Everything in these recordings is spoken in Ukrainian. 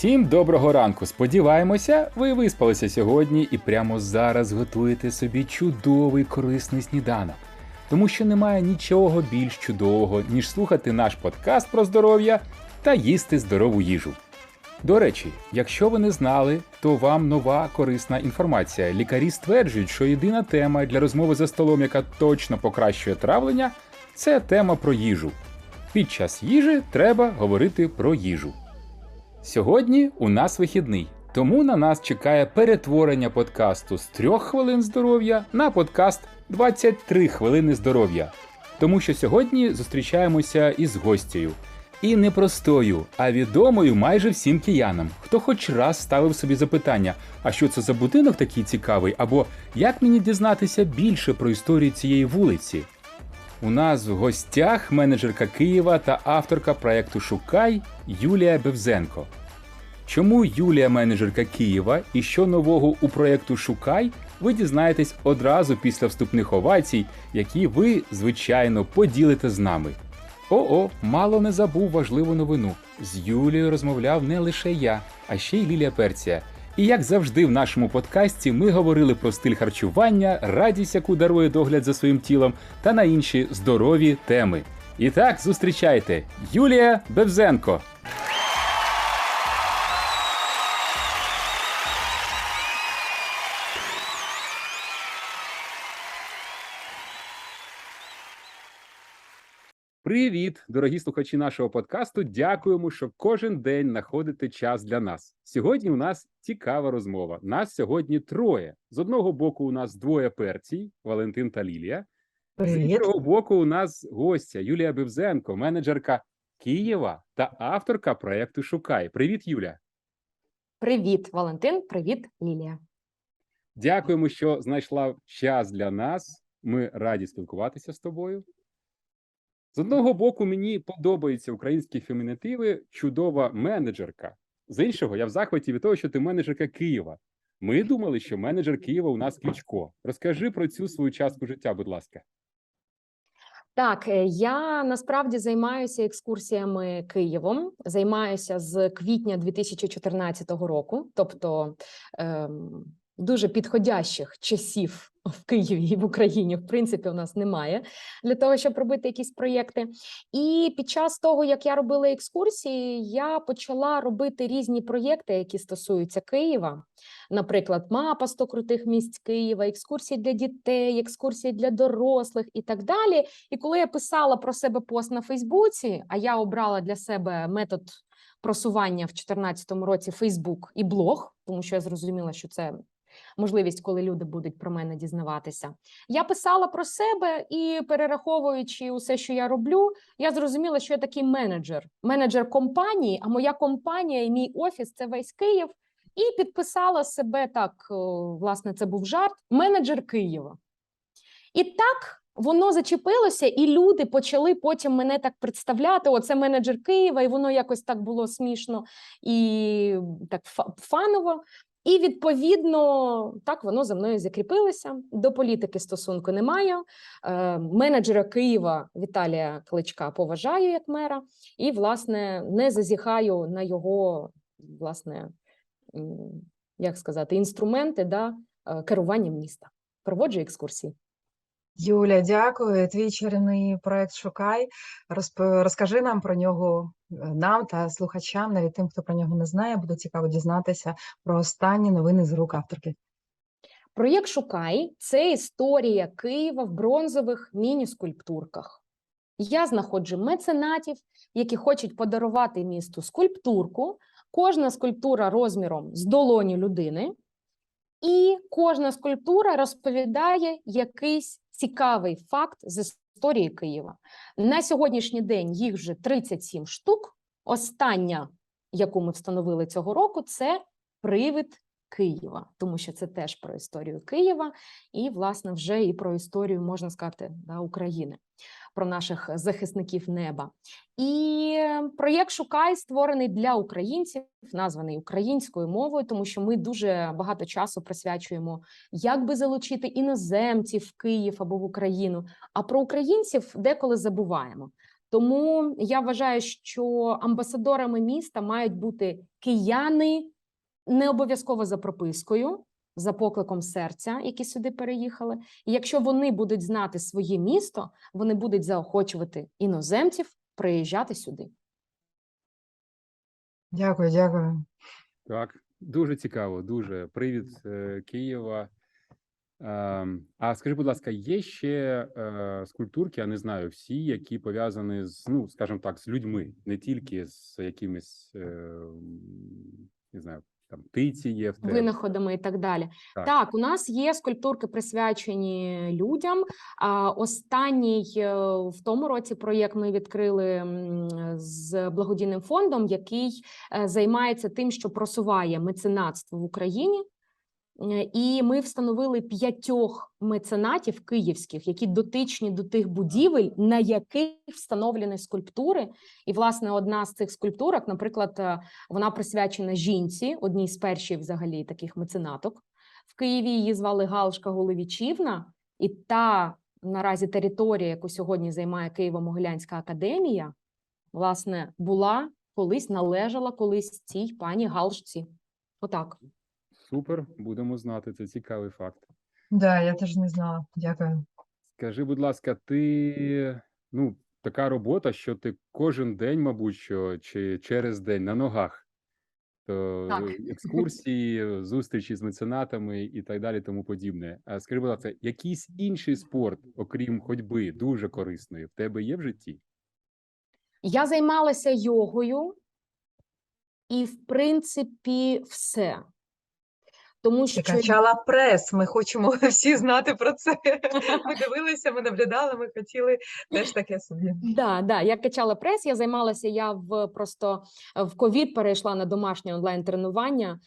Всім доброго ранку! Сподіваємося, ви виспалися сьогодні і прямо зараз готуєте собі чудовий корисний сніданок. Тому що немає нічого більш чудового, ніж слухати наш подкаст про здоров'я та їсти здорову їжу. До речі, якщо ви не знали, то вам нова корисна інформація. Лікарі стверджують, що єдина тема для розмови за столом, яка точно покращує травлення, це тема про їжу. Під час їжі треба говорити про їжу. Сьогодні у нас вихідний, тому на нас чекає перетворення подкасту з 3 хвилин здоров'я на подкаст 23 хвилини здоров'я. Тому що сьогодні зустрічаємося із гостєю. І не простою, а відомою майже всім киянам, хто хоч раз ставив собі запитання, а що це за будинок такий цікавий, або як мені дізнатися більше про історію цієї вулиці. У нас в гостях менеджерка Києва та авторка проекту Шукай Юлія Бевзенко. Чому Юлія менеджерка Києва і що нового у проєкту Шукай, ви дізнаєтесь одразу після вступних овацій, які ви, звичайно, поділите з нами. О-о, мало не забув важливу новину. З Юлією розмовляв не лише я, а ще й Лілія Перція. І як завжди в нашому подкасті ми говорили про стиль харчування, радість, яку дарує догляд за своїм тілом, та на інші здорові теми. І так, зустрічайте Юлія Бевзенко. Привіт, дорогі слухачі нашого подкасту. Дякуємо, що кожен день знаходите час для нас. Сьогодні у нас цікава розмова. Нас сьогодні троє. З одного боку, у нас двоє перцій Валентин та Лілія. З іншого боку, у нас гостя Юлія Бевзенко, менеджерка Києва та авторка проекту Шукай. Привіт, Юля. Привіт, Валентин. Привіт, Лілія. Дякуємо, що знайшла час для нас. Ми раді спілкуватися з тобою. З одного боку, мені подобаються українські фемінітиви, чудова менеджерка. З іншого, я в захваті від того, що ти менеджерка Києва. Ми думали, що менеджер Києва у нас Кличко. Розкажи про цю свою частку життя, будь ласка. Так, е, я насправді займаюся екскурсіями Києвом. Займаюся з квітня 2014 року, тобто ем, дуже підходящих часів в Києві і в Україні, в принципі, у нас немає для того, щоб робити якісь проєкти. І під час того, як я робила екскурсії, я почала робити різні проєкти, які стосуються Києва. Наприклад, мапа 100 крутих місць Києва, екскурсії для дітей, екскурсії для дорослих і так далі. І коли я писала про себе пост на Фейсбуці, а я обрала для себе метод просування в 2014 році Фейсбук і блог, тому що я зрозуміла, що це можливість, коли люди будуть про мене дізнаватися. Я писала про себе і перераховуючи усе, що я роблю, я зрозуміла, що я такий менеджер, менеджер компанії, а моя компанія і мій офіс це весь Київ. І підписала себе так, власне, це був жарт, менеджер Києва. І так воно зачепилося, і люди почали потім мене так представляти: оце менеджер Києва, і воно якось так було смішно і так фаново. І відповідно так воно за мною закріпилося. До політики стосунку немає. Е, менеджера Києва Віталія Кличка поважаю як мера, і власне не зазіхаю на його власне, як сказати, інструменти да, е, керування міста. Проводжу екскурсії. Юля, дякую. Твій чарівний проект Шукай. Розп- Розкажи нам про нього е, нам та слухачам, навіть тим, хто про нього не знає, буде цікаво дізнатися про останні новини з рук авторки. Проєкт Шукай це історія Києва в бронзових міні-скульптурках. Я знаходжу меценатів, які хочуть подарувати місту скульптурку. Кожна скульптура розміром з долоні людини, і кожна скульптура розповідає якийсь цікавий факт з історії Києва. На сьогоднішній день їх вже 37 штук. Остання, яку ми встановили цього року, це привид Києва, тому що це теж про історію Києва, і, власне, вже і про історію, можна сказати, да, України, про наших захисників неба. І е, проєкт Шукай створений для українців, названий українською мовою, тому що ми дуже багато часу присвячуємо, як би залучити іноземців в Київ або в Україну. А про українців деколи забуваємо. Тому я вважаю, що амбасадорами міста мають бути кияни, не обов'язково за пропискою, за покликом серця, які сюди переїхали. І якщо вони будуть знати своє місто, вони будуть заохочувати іноземців приїжджати сюди. Дякую, дякую. Так, дуже цікаво, дуже. Привід е, Києва. Ем, А скажи, будь ласка, є ще е, скульптурки, я не знаю, всі, які пов'язані з, ну, скажімо так, з людьми, не тільки з якимись, е, не знаю, там птиці є в тебе. винаходами і так далі. Так. Так. у нас є скульптурки присвячені людям. А останній е, в тому році проєкт ми відкрили з благодійним фондом, який е, займається тим, що просуває меценатство в Україні. Е, І ми встановили п'ятьох меценатів київських, які дотичні до тих будівель, на яких встановлені скульптури. І, власне, одна з цих скульптурок, наприклад, е, вона присвячена жінці, одній з перших взагалі таких меценаток. В Києві її звали Галушка Головічівна, і та наразі територія, яку сьогодні займає Києво-Могилянська академія, власне, була колись належала колись цій пані Галушці. Отак. Супер, будемо знати. Це цікавий факт. Да, я теж не знала. Дякую. Скажи, будь ласка, ти ну, така робота, що ти кожен день, мабуть, що чи через день на ногах. То Так. екскурсії, зустрічі з меценатами і так далі, тому подібне. А скажи, будь ласка, якийсь інший спорт, окрім ходьби, дуже корисної, в тебе є в житті? Я займалася йогою, і, в принципі, все. Тому що качала прес. Ми хочемо всі знати про це. Ми дивилися, ми наблюдали, ми хотіли теж таке собі. Да, да, я качала прес, я займалася. Я в просто в ковід перейшла на домашнє онлайн тренування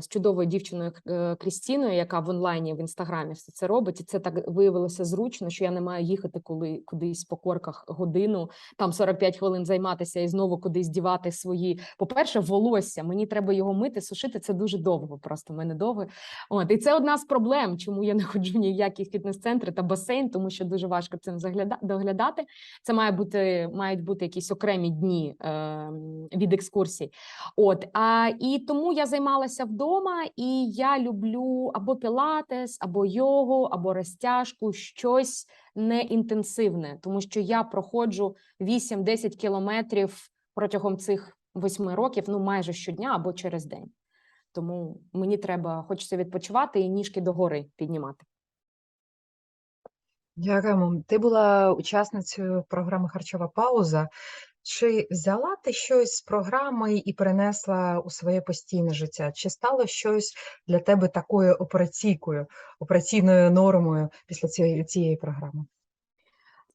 з чудовою дівчиною е, Крістіною, яка в онлайні в інстаграмі все це робить. І це так виявилося зручно, що я не маю їхати коли кудись по корках годину, там 45 хвилин займатися і знову кудись дівати свої. По-перше, волосся. Мені треба його мити, сушити. Це дуже довго. Просто в мене довго. От і це одна з проблем, чому я не ходжу ні в які фітнес-центри та басейн, тому що дуже важко цим доглядати. Це має бути мають бути якісь окремі дні е, від екскурсій. От а і тому я займалася вдома, і я люблю або пілатес, або йогу, або розтяжку, щось неінтенсивне, тому що я проходжу 8-10 кілометрів протягом цих восьми років, ну майже щодня або через день. Тому мені треба хочеться відпочивати і ніжки догори піднімати. Дякуємо. Ти була учасницею програми Харчова пауза. Чи взяла ти щось з програми і перенесла у своє постійне життя? Чи стало щось для тебе такою операційкою, операційною нормою після цієї, цієї програми?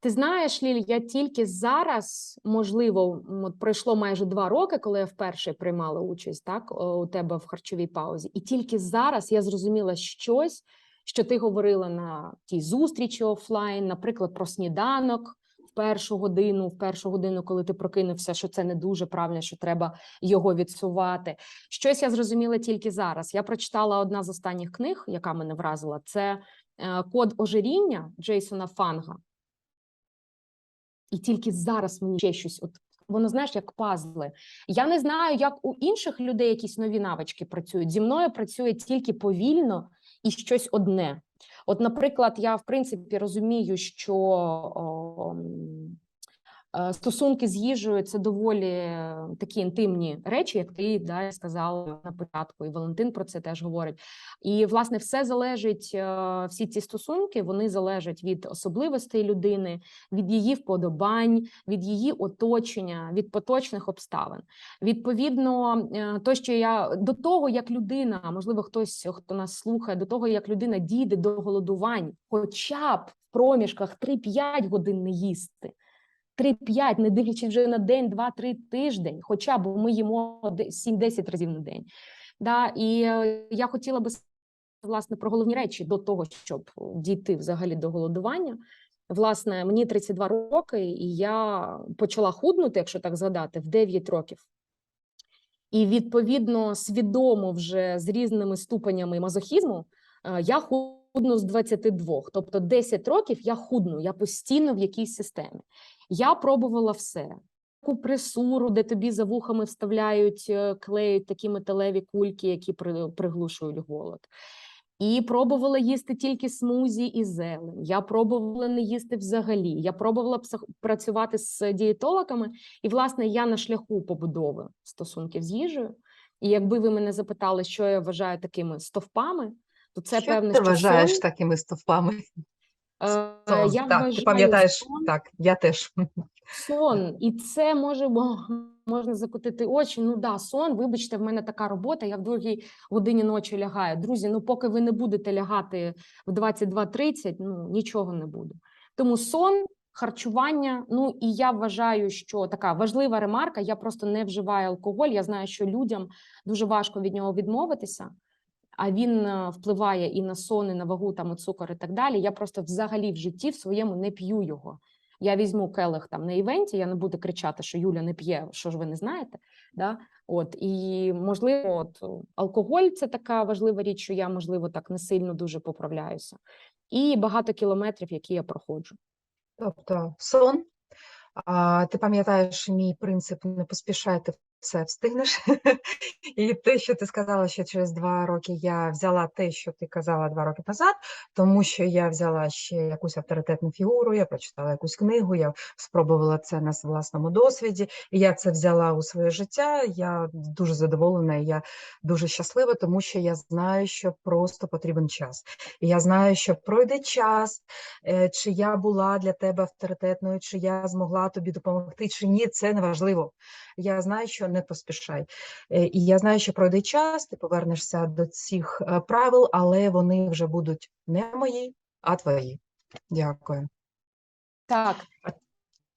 Ти знаєш, Ліль, я тільки зараз, можливо, от пройшло майже два роки, коли я вперше приймала участь так у тебе в харчовій паузі, і тільки зараз я зрозуміла щось, що ти говорила на тій зустрічі офлайн, наприклад, про сніданок першу годину, в першу годину, коли ти прокинувся, що це не дуже правильно, що треба його відсувати. Щось я зрозуміла тільки зараз. Я прочитала одна з останніх книг, яка мене вразила. Це е, код ожиріння Джейсона Фанга. І тільки зараз мені ще щось, от воно знаєш, як пазли. Я не знаю, як у інших людей якісь нові навички працюють. Зі мною працює тільки повільно і щось одне. От, наприклад, я в принципі розумію, що стосунки з їжею це доволі е, такі інтимні речі, як ти да, сказала на початку, і Валентин про це теж говорить. І власне все залежить, е, всі ці стосунки вони залежать від особливостей людини, від її вподобань, від її оточення, від поточних обставин. Відповідно, е, то, що я до того, як людина, можливо, хтось, хто нас слухає, до того, як людина дійде до голодувань, хоча б в проміжках 3-5 годин не їсти. 3-5, не дивлячись вже на день, 2-3 тиждень, хоча б ми їмо 7-10 разів на день. Да, і е, я хотіла би власне про головні речі до того, щоб дійти взагалі до голодування. Власне, мені 32 роки, і я почала худнути, якщо так згадати, в 9 років. І відповідно свідомо вже з різними ступенями мазохізму е, я худну з 22. Тобто 10 років я худну, я постійно в якійсь системі. Я пробувала все. Пресуру, де тобі за вухами вставляють, е, клеють такі металеві кульки, які при- приглушують голод. І пробувала їсти тільки смузі і зелень. Я пробувала не їсти взагалі. Я пробувала працювати з дієтологами, і, власне, я на шляху побудови стосунків з їжею. І якби ви мене запитали, що я вважаю такими стовпами, то це Що певне, ти вважаєш сон, такими стовпами? Е, Сон. я так, вважаю ти пам'ятаєш, сон так, я теж. Сон, і це може можна закотити очі. Ну да, сон. Вибачте, в мене така робота. Я в другій годині ночі лягаю. Друзі, ну поки ви не будете лягати в 22.30, ну нічого не буде. Тому сон, харчування. Ну і я вважаю, що така важлива ремарка. Я просто не вживаю алкоголь. Я знаю, що людям дуже важко від нього відмовитися. А він е, впливає і на сон, і на вагу, там, і цукор, і так далі. Я просто взагалі в житті в своєму не п'ю його. Я візьму келих там на івенті, я не буду кричати, що Юля не п'є, що ж ви не знаєте. Да? От і можливо, от алкоголь це така важлива річ, що я можливо так не сильно дуже поправляюся, і багато кілометрів, які я проходжу. Тобто сон. А, ти пам'ятаєш мій принцип не поспішай, ти все встигнеш. І те, що ти сказала, що через два роки я взяла те, що ти казала два роки назад, тому що я взяла ще якусь авторитетну фігуру, я прочитала якусь книгу, я спробувала це на власному досвіді, і я це взяла у своє життя. Я дуже задоволена, і я дуже щаслива, тому що я знаю, що просто потрібен час. І я знаю, що пройде час, е, чи я була для тебе авторитетною, чи я змогла тобі допомогти, чи ні, це не важливо. Я знаю, що не поспішай. Е, І я знаю, що пройде час, ти повернешся до цих е, правил, але вони вже будуть не мої, а твої. Дякую. Так,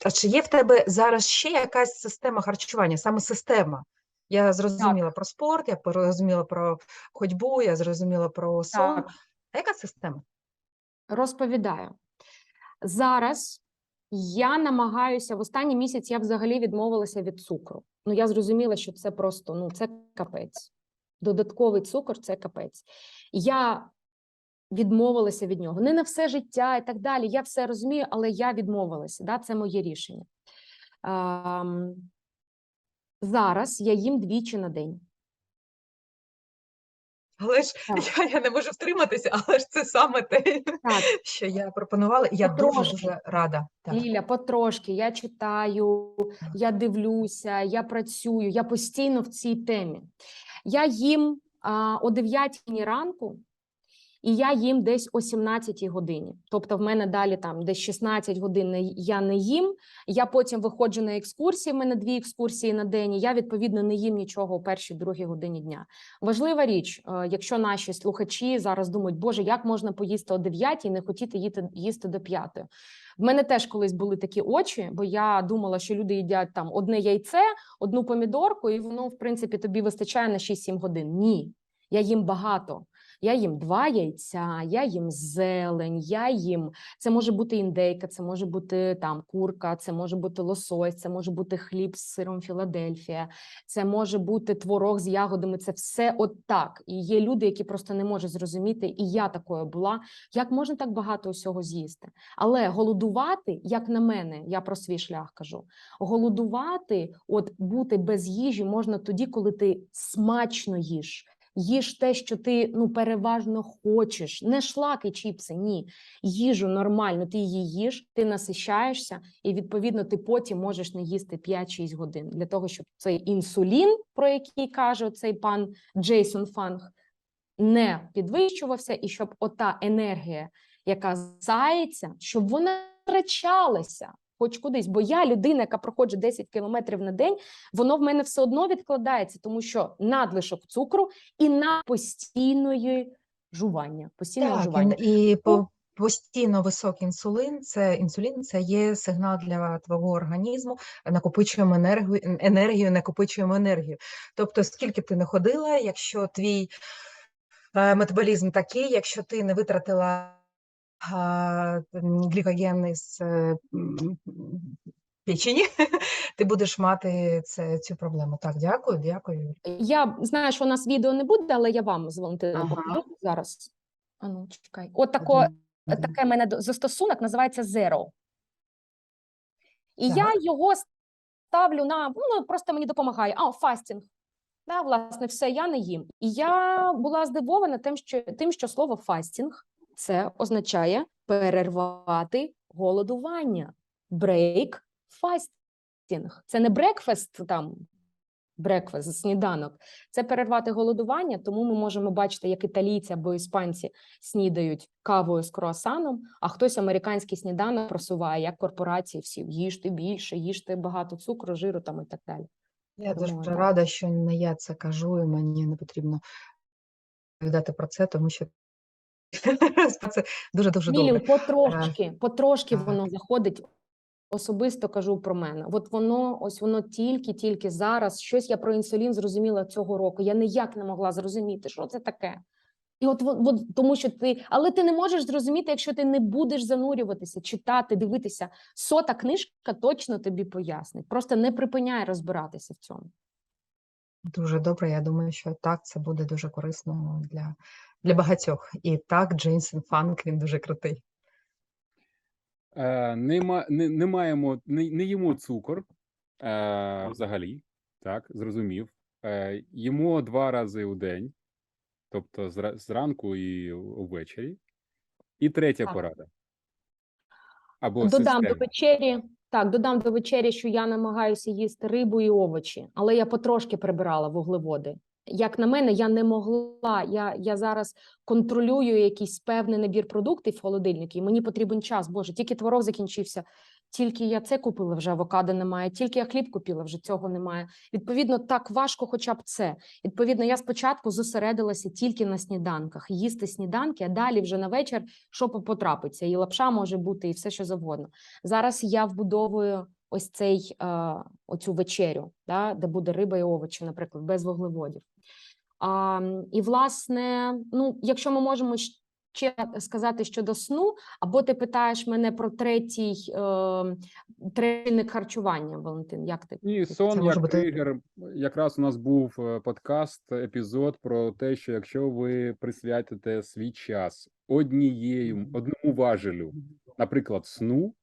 А чи є в тебе зараз ще якась система харчування, саме система? Я зрозуміла про спорт, я зрозуміла про ходьбу, я зрозуміла про сон. так. А яка система? Розповідаю. Зараз я намагаюся в останній місяць я взагалі відмовилася від цукру. Ну я зрозуміла, що це просто ну це капець. Додатковий цукор це капець. Я відмовилася від нього. Не на все життя і так далі. Я все розумію, але я відмовилася. Да? Це моє рішення. Ем, зараз я їм двічі на день. Але ж Так. я, я не можу втриматися, але ж це саме те, Так. що я пропонувала, і я дуже дуже рада. Так. Ліля, потрошки, я читаю, я дивлюся, я працюю, я постійно в цій темі. Я їм а, о 9 ранку, і я їм десь о 17 годині. Тобто, в мене далі там десь 16 годин я не їм. Я потім виходжу на екскурсії. В мене дві екскурсії на день. і Я відповідно не їм нічого о першій другій годині дня. Важлива річ, е, якщо наші слухачі зараз думають, Боже, як можна поїсти о 9 і не хотіти їти їсти до 5. В мене теж колись були такі очі, бо я думала, що люди їдять там одне яйце, одну помідорку, і воно, в принципі, тобі вистачає на 6-7 годин. Ні, я їм багато. Я їм два яйця, я їм зелень, я їм. Це може бути індейка, це може бути там курка, це може бути лосось, це може бути хліб з сиром Філадельфія, це може бути творог з ягодами. Це все от так. І є люди, які просто не можуть зрозуміти, і я такою була. Як можна так багато усього з'їсти? Але голодувати, як на мене, я про свій шлях кажу. Голодувати, от бути без їжі можна тоді, коли ти смачно їш. Їж те, що ти ну переважно хочеш, не шлаки, чіпси, ні. Їжу нормально, ти її їш, ти насищаєшся, і відповідно ти потім можеш не їсти 5-6 годин. Для того, щоб цей інсулін, про який каже цей пан Джейсон Фанг, не підвищувався, і щоб ота енергія, яка зається, щоб вона втрачалася хоч кудись. Бо я людина, яка проходить 10 кілометрів на день, воно в мене все одно відкладається, тому що надлишок цукру і на постійної жування. Постійне Так, жування. і, по, постійно високий інсулін, це інсулін, це є сигнал для твого організму. Накопичуємо енергію, енергію, накопичуємо енергію. Тобто, скільки б ти не ходила, якщо твій е, метаболізм такий, якщо ти не витратила глікоген із е, печені, ти будеш мати це, цю проблему. Так, дякую, дякую. Я знаю, що у нас відео не буде, але я вам з Валентином Ага. зараз. А ну, чекай. От тако, один. таке мене застосунок називається Zero. І я його ставлю на ну просто мені допомагає. А, фастінг. Да, власне, все, я не їм. І я була здивована тим, що тим, що слово фастінг це означає перервати голодування. Break fasting. Це не брекфест там. Брекфест, сніданок, це перервати голодування, тому ми можемо бачити, як італійці або іспанці снідають кавою з круасаном, а хтось американський сніданок просуває, як корпорації всі їжте більше, їжте багато цукру, жиру там і так далі. Я дуже рада, що не я це кажу, і мені не потрібно відповідати про це, тому що це дуже-дуже Мілі, добре. потрошки, потрошки так. воно заходить. Особисто кажу про мене. От воно, ось воно тільки-тільки зараз. Щось я про інсулін зрозуміла цього року. Я ніяк не могла зрозуміти, що це таке. І от, от, от тому, що ти, але ти не можеш зрозуміти, якщо ти не будеш занурюватися, читати, дивитися. Сота книжка точно тобі пояснить. Просто не припиняй розбиратися в цьому. Дуже добре. Я думаю, що так це буде дуже корисно для, для багатьох. І так, Джейсон Фанк він дуже крутий. Е, не, ма- не, не маємо, не, не їмо цукор е, взагалі, так, зрозумів. Е, їмо два рази у день, тобто зра- зранку і увечері. І третя Так. порада. Або Додам до вечері. Так, додам до вечері, що я намагаюся їсти рибу і овочі, але я потрошки прибирала вуглеводи. Як на мене, я не могла. Я, я зараз контролюю якийсь певний набір продуктів в холодильнику, і мені потрібен час. Боже, тільки творог закінчився, тільки я це купила, вже авокадо немає, тільки я хліб купила, вже цього немає. Відповідно, так важко, хоча б це. Відповідно, я спочатку зосередилася тільки на сніданках, їсти сніданки, а далі вже на вечір що по- потрапиться. І лапша може бути, і все що завгодно. Зараз я вбудовую ось цей е, оцю вечерю, да, де буде риба і овочі, наприклад, без вуглеводів. А, і власне, ну, якщо ми можемо ще сказати щодо сну, або ти питаєш мене про третій е, тренінг харчування, Валентин, як ти? І сон як бути- тригер. Якраз у нас був е, подкаст, епізод про те, що якщо ви присвятите свій час однією, одному важелю, наприклад, сну,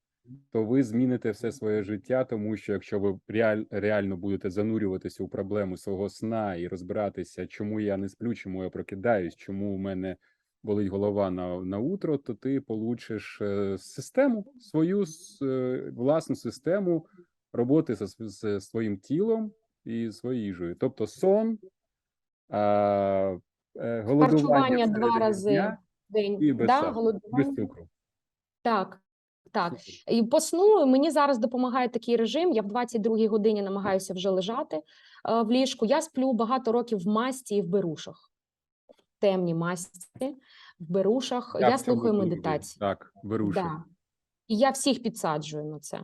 то ви зміните все своє життя, тому що якщо ви реаль, реально будете занурюватися у проблему свого сна і розбиратися, чому я не сплю, чому я прокидаюсь, чому у мене болить голова на, на утро, то ти получиш е, систему, свою е, власну систему роботи з, з своїм тілом і своєю їжею. Тобто сон, а, е, голодування Харчування два рази в день, і без да, голодування. без цукру. Так, так. І по сну мені зараз допомагає такий режим. Я в 22-й годині намагаюся вже лежати е, в ліжку. Я сплю багато років в масті і в берушах. В темній масті, в берушах. Я, в слухаю медитацію. Так, беруші. Да. І я всіх підсаджую на це.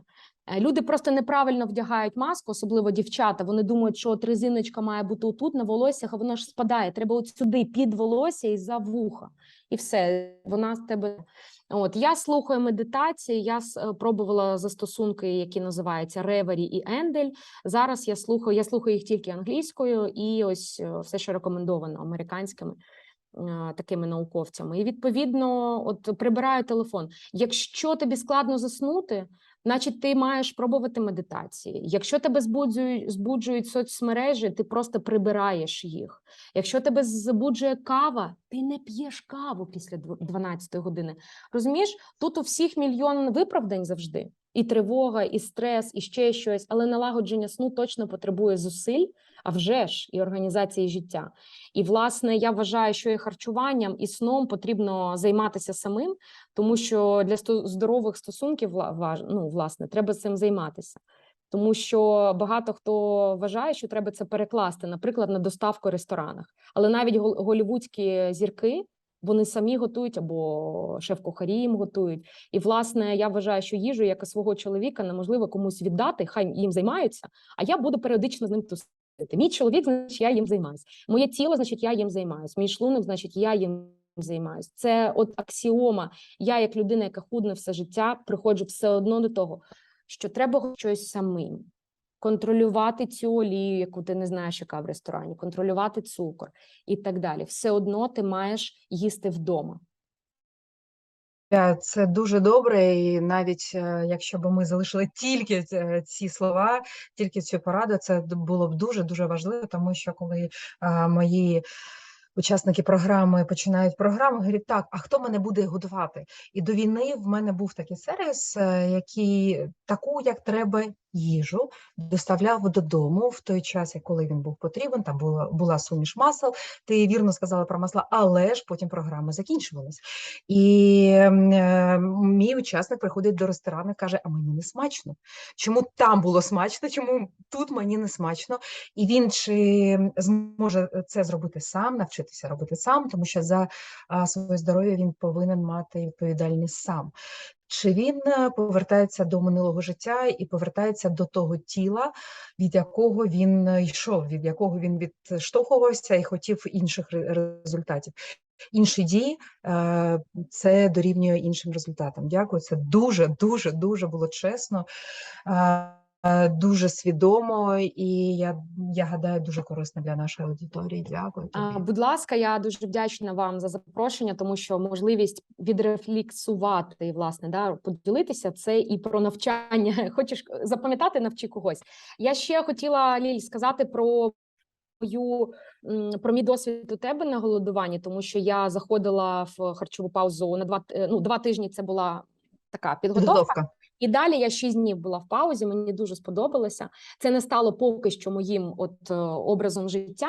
Е, Люди просто неправильно вдягають маску, особливо дівчата. Вони думають, що от резиночка має бути отут на волоссях, а воно ж спадає. Треба от сюди під волосся і за вуха. І все, вона з тебе. От я слухаю медитації. Я е, пробувала застосунки, які називаються Ревері і Ендель. Зараз я слухаю, я слухаю їх тільки англійською, і ось е, все, що рекомендовано американськими такими науковцями. І відповідно, от прибираю телефон. Якщо тобі складно заснути, значить ти маєш пробувати медитації. Якщо тебе збуджують, збуджують соцмережі, ти просто прибираєш їх. Якщо тебе збуджує кава, ти не п'єш каву після дв- 12 години. Розумієш, тут у всіх мільйон виправдань завжди. І тривога, і стрес, і ще щось, але налагодження сну точно потребує зусиль, а вже ж і організації життя. І власне я вважаю, що і харчуванням, і сном потрібно займатися самим, тому що для здорових стосунків ну, власне, треба цим займатися. Тому що багато хто вважає, що треба це перекласти, наприклад, на доставку в ресторанах. Але навіть гол- голівудські зірки вони самі готують або шеф-кухарі їм готують. І власне я вважаю, що їжу, як і свого чоловіка, неможливо комусь віддати, хай їм займаються, а я буду періодично з ним тусити. Мій чоловік, значить, я їм займаюся. Моє тіло, значить, я їм займаюсь. Мій шлунок, значить, я їм займаюсь. Це от аксіома. Я, як людина, яка худне все життя, приходжу все одно до того, що треба щось самим. Контролювати цю олію, яку ти не знаєш, яка в ресторані, контролювати цукор і так далі. Все одно ти маєш їсти вдома. Це дуже добре, і навіть е, якщо б ми залишили тільки ці слова, тільки цю пораду, це було б дуже дуже важливо, тому що коли а, мої учасники програми починають програму, говорять, так, а хто мене буде годувати? І до війни в мене був такий сервіс, е, який таку, як треба, їжу доставляв додому в той час, коли він був потрібен. Там була була суміш масел. Ти вірно сказала про масла, але ж потім програма закінчувалась. І е, мій учасник приходить до ресторану і каже: А мені не смачно. Чому там було смачно? Чому тут мені не смачно? І він чи зможе це зробити сам, навчитися робити сам, тому що за своє здоров'я він повинен мати відповідальність сам. Чи він е, повертається до минулого життя і повертається до того тіла, від якого він е, йшов, від якого він відштовхувався і хотів інших результатів? Інші дії е, це дорівнює іншим результатам. Дякую. Це дуже, дуже, дуже було чесно, дуже свідомо, і я, я гадаю, дуже корисно для нашої аудиторії. Дякую тобі. Будь ласка, я дуже вдячна вам за запрошення, тому що можливість відрефлексувати власне да поділитися це і про навчання. Хочеш запам'ятати, навчи когось. Я ще хотіла Ліль сказати про мою про мій досвід у тебе на голодуванні, тому що я заходила в харчову паузу на два ну два тижні. Це була така підготовка. Підготовка. І далі я шість днів була в паузі. Мені дуже сподобалося. Це не стало поки що моїм от е, образом життя,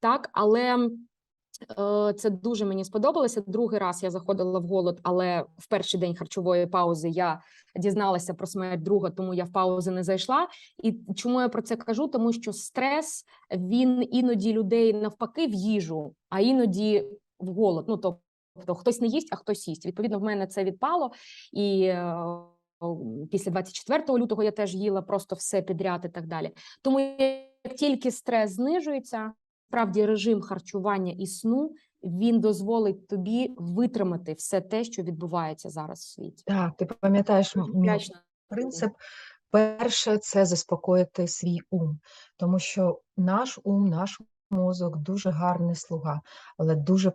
так але е, це дуже мені сподобалося. Другий раз я заходила в голод, але в перший день харчової паузи я дізналася про смерть друга, тому я в паузу не зайшла. І чому я про це кажу? Тому що стрес він іноді людей навпаки в їжу, а іноді в голод. Ну тобто хтось не їсть, а хтось їсть. Відповідно, в мене це відпало і. Після 24 лютого я теж їла просто все підряд і так далі. Тому як тільки стрес знижується, справді режим харчування і сну він дозволить тобі витримати все те, що відбувається зараз в світі. Так, ти пам'ятаєш принцип. Перше це заспокоїти свій ум, тому що наш ум, наш мозок дуже гарний слуга, але дуже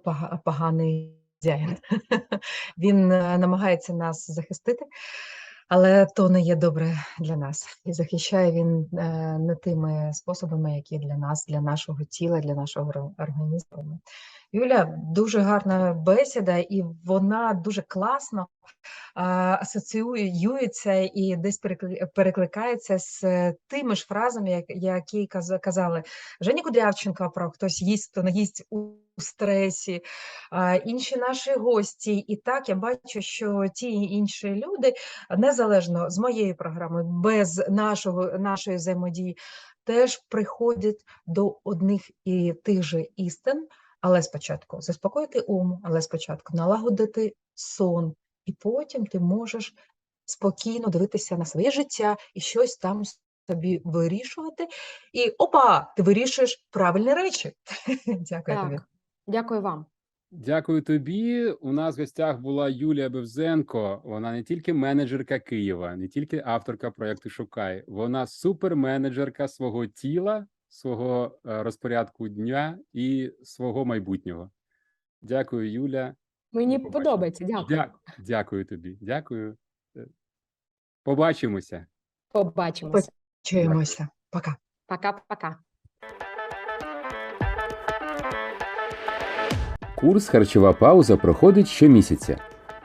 поганий хазяїн. Він е, намагається нас захистити, але то не є добре для нас. І захищає він е, не тими способами, які для нас, для нашого тіла, для нашого організму. Юля, дуже гарна бесіда, і вона дуже класно асоціюється і десь перекли- перекликається з е, тими ж фразами, як- які казали Жені Кудрявченка про хтось їсть, хто не їсть у стресі, інші наші гості. І так я бачу, що ті інші люди, незалежно з моєї програми, без нашого, нашої взаємодії, теж приходять до одних і тих же істин, але спочатку заспокоїти ум, але спочатку налагодити сон, і потім ти можеш спокійно дивитися на своє життя і щось там собі вирішувати. І опа, ти вирішуєш правильні речі. Дякую тобі. Дякую вам. Дякую тобі. У нас в гостях була Юлія Бевзенко. Вона не тільки менеджерка Києва, не тільки авторка проєкту Шукай. Вона суперменеджерка свого тіла, свого е, розпорядку дня і свого майбутнього. Дякую, Юля. Мені подобається. Дякую. Дя- Дякую тобі. Дякую. Е, Побачимося. Побачимося. Чуємося. Пока. Пока-пока. Курс Харчова пауза проходить щомісяця.